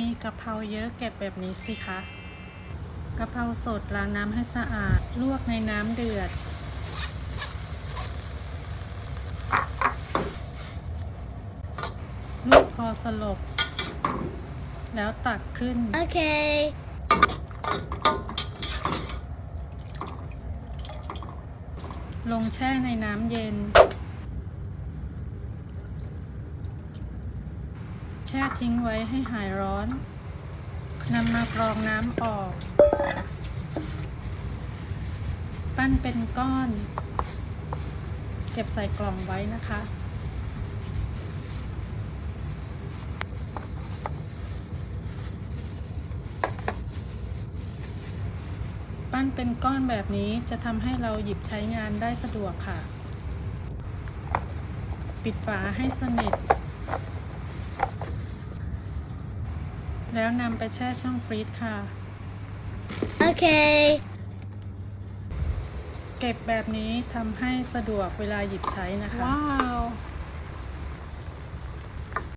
มีกะเพราเยอะเก็บแบบนี้สิคะกะเพราสดล้างน้ำให้สะอาด ลวกในน้ำเดือด ลวกพอสลบ แล้วตักขึ้น Okay. ลงแช่ในน้ำเย็น ช่ทิ้งไว้ให้หายร้อนนำมากรองน้ำออก ปั้นเป็นก้อน เก็บใส่กล่องไว้นะคะปั้นเป็นก้อนแบบนี้จะทำให้เราหยิบใช้งานได้สะดวกค่ะ ปิดฝาให้สนิท แล้วนำไปแช่ช่องฟรีซค่ะ Okay. เก็บแบบนี้ทำให้สะดวกเวลาหยิบใช้นะคะ ว้าว